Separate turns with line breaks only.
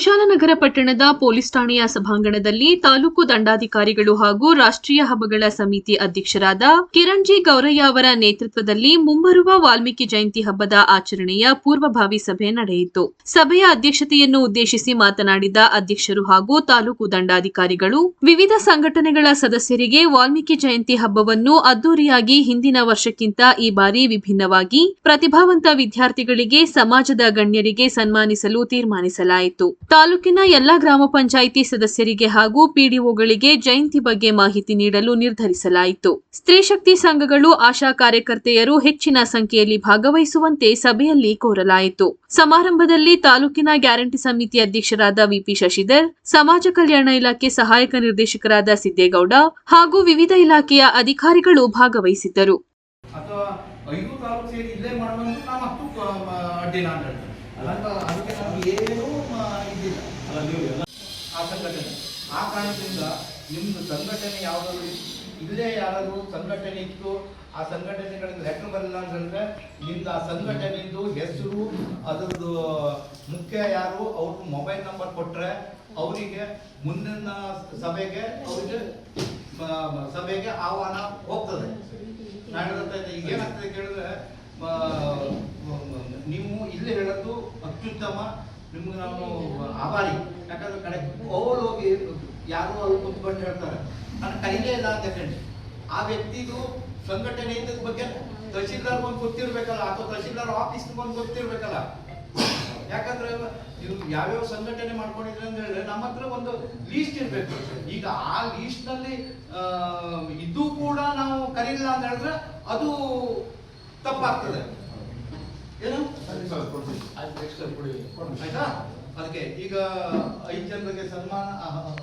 ಕುಶಾಲನಗರ ಪಟ್ಟಣದ ಪೊಲೀಸ್ ಠಾಣೆಯ ಸಭಾಂಗಣದಲ್ಲಿ ತಾಲೂಕು ದಂಡಾಧಿಕಾರಿಗಳು ಹಾಗೂ ರಾಷ್ಟ್ರೀಯ ಹಬ್ಬಗಳ ಸಮಿತಿ ಅಧ್ಯಕ್ಷರಾದ ಕಿರಣ್ ಜಿ ಗೌರಯ್ಯ ಅವರ ನೇತೃತ್ವದಲ್ಲಿ ಮುಂಬರುವ ವಾಲ್ಮೀಕಿ ಜಯಂತಿ ಹಬ್ಬದ ಆಚರಣೆಯ ಪೂರ್ವಭಾವಿ ಸಭೆ ನಡೆಯಿತು. ಸಭೆಯ ಅಧ್ಯಕ್ಷತೆಯನ್ನು ಉದ್ದೇಶಿಸಿ ಮಾತನಾಡಿದ ಅಧ್ಯಕ್ಷರು ಹಾಗೂ ತಾಲೂಕು ದಂಡಾಧಿಕಾರಿಗಳು, ವಿವಿಧ ಸಂಘಟನೆಗಳ ಸದಸ್ಯರಿಗೆ ವಾಲ್ಮೀಕಿ ಜಯಂತಿ ಹಬ್ಬವನ್ನು ಅದ್ದೂರಿಯಾಗಿ ಹಿಂದಿನ ವರ್ಷಕ್ಕಿಂತ ಈ ಬಾರಿ ವಿಭಿನ್ನವಾಗಿ ಪ್ರತಿಭಾವಂತ ವಿದ್ಯಾರ್ಥಿಗಳಿಗೆ, ಸಮಾಜದ ಗಣ್ಯರಿಗೆ ಸನ್ಮಾನಿಸಲು ತೀರ್ಮಾನಿಸಲಾಯಿತು. ತಾಲೂಕಿನ ಎಲ್ಲಾ ಗ್ರಾಮ ಪಂಚಾಯಿತಿ ಸದಸ್ಯರಿಗೆ ಹಾಗೂ ಪಿಡಿಒಗಳಿಗೆ ಜಯಂತಿ ಬಗ್ಗೆ ಮಾಹಿತಿ ನೀಡಲು ನಿರ್ಧರಿಸಲಾಯಿತು. ಸ್ತ್ರೀ ಶಕ್ತಿ ಸಂಘಗಳು, ಆಶಾ ಕಾರ್ಯಕರ್ತೆಯರು ಹೆಚ್ಚಿನ ಸಂಖ್ಯೆಯಲ್ಲಿ ಭಾಗವಹಿಸುವಂತೆ ಸಭೆಯಲ್ಲಿ ಕೋರಲಾಯಿತು. ಸಮಾರಂಭದಲ್ಲಿ ತಾಲೂಕಿನ ಗ್ಯಾರಂಟಿ ಸಮಿತಿ ಅಧ್ಯಕ್ಷರಾದ ವಿಪಿ ಶಶಿಧರ್, ಸಮಾಜ ಕಲ್ಯಾಣ ಇಲಾಖೆ ಸಹಾಯಕ ನಿರ್ದೇಶಕರಾದ ಸಿದ್ದೇಗೌಡ ಹಾಗೂ ವಿವಿಧ ಇಲಾಖೆಯ ಅಧಿಕಾರಿಗಳು ಭಾಗವಹಿಸಿದ್ದರು.
ಅಥವಾ ಐದು ತಾಲೂಕು ಸೇರಿ ಇಲ್ಲೇ ಮಾಡುವಂತ ನಾವು ಹತ್ತು ಕ- ಮ- ಅಡ್ಡಿಲ್ಲ ಅಂತ ಹೇಳ್ತಾರೆ ಅಲ್ಲ, ಅದಕ್ಕೆ ನಮ್ಗೆ ಏನೂ ಮ- ಇದಿಲ್ಲ ಆ ಸಂಘಟನೆ ಆ ಕಾರಣದಿಂದ ನಿಮ್ದು ಸಂಘಟನೆ ಯಾವುದಾದ್ರು ಇಲ್ಲೇ ಯಾರಾದರೂ ಸಂಘಟನೆ ಇತ್ತು? ಆ ಸಂಘಟನೆಗಳಿಗೆ ಲೆಕ್ಕ ಬರಲ್ಲ ಅಂತಂದ್ರೆ ನಿಮ್ದು ಆ ಸಂಘಟನೆದು ಹೆಸರು, ಅದರದ್ದು ಮುಖ್ಯ ಯಾರು? ಅವ್ರ ಮೊಬೈಲ್ ನಂಬರ್ ಕೊಟ್ರೆ ಅವರಿಗೆ ಮುಂದಿನ ಸಭೆಗೆ ಅವರಿಗೆ ಸಭೆಗೆ ಆಹ್ವಾನ ಹೋಗ್ತದೆ. ನಾನು ಹೇಳ್ತಾ ಇದ್ದೆ, ಈಗ ಏನಾಗ್ತದೆ ಕೇಳಿದ್ರೆ ನೀವು ಇಲ್ಲಿ ಹೇಳೋದು ಅತ್ಯುತ್ತಮ ನಿಮ್ಗೆ ನಾವು ಆಭಾರಿ. ಯಾಕಂದ್ರೆ ಕಡೆ ಅವ್ರು ಹೋಗಿ ಯಾರು ಅವ್ರು ಕುತ್ಕೊಂಡು ಹೇಳ್ತಾರೆ. ನನ್ನ ಕೈಲೇ ಇಲ್ಲ ಅಂತ ಹೇಳಿ ಆ ವ್ಯಕ್ತಿದು ಸಂಘಟನೆ ಇದ್ದ ಬಗ್ಗೆ ತಹಶೀಲ್ದಾರ್ ಬಂದು ಗೊತ್ತಿರ್ಬೇಕಲ್ಲ, ಅಥವಾ ತಹಶೀಲ್ದಾರ್ ಆಫೀಸ್ ಬಂದು ಗೊತ್ತಿರ್ಬೇಕಲ್ಲ. ಯಾಕಂದ್ರೆ ನೀವು ಯಾವ್ಯಾವ ಸಂಘಟನೆ ಮಾಡ್ಕೊಂಡಿದ್ರೆ ಅಂತ ಹೇಳಿದ್ರೆ ನಮ್ಮ ಹತ್ರ ಒಂದು ಲೀಸ್ಟ್ ಇರ್ಬೇಕು. ಈಗ ಆ ಲೀಸ್ಟ್ನಲ್ಲಿ ಇದು ಕೂಡ ನಾವು ಕರೀಲಿಲ್ಲ ಅಂತ ಹೇಳಿದ್ರೆ ಅದು ತಪ್ಪಾಗ್ತದೆ. ಆಯ್ತಾ ಅದಕ್ಕೆ ಈಗ ಐದು ಜನರಿಗೆ ಸನ್ಮಾನ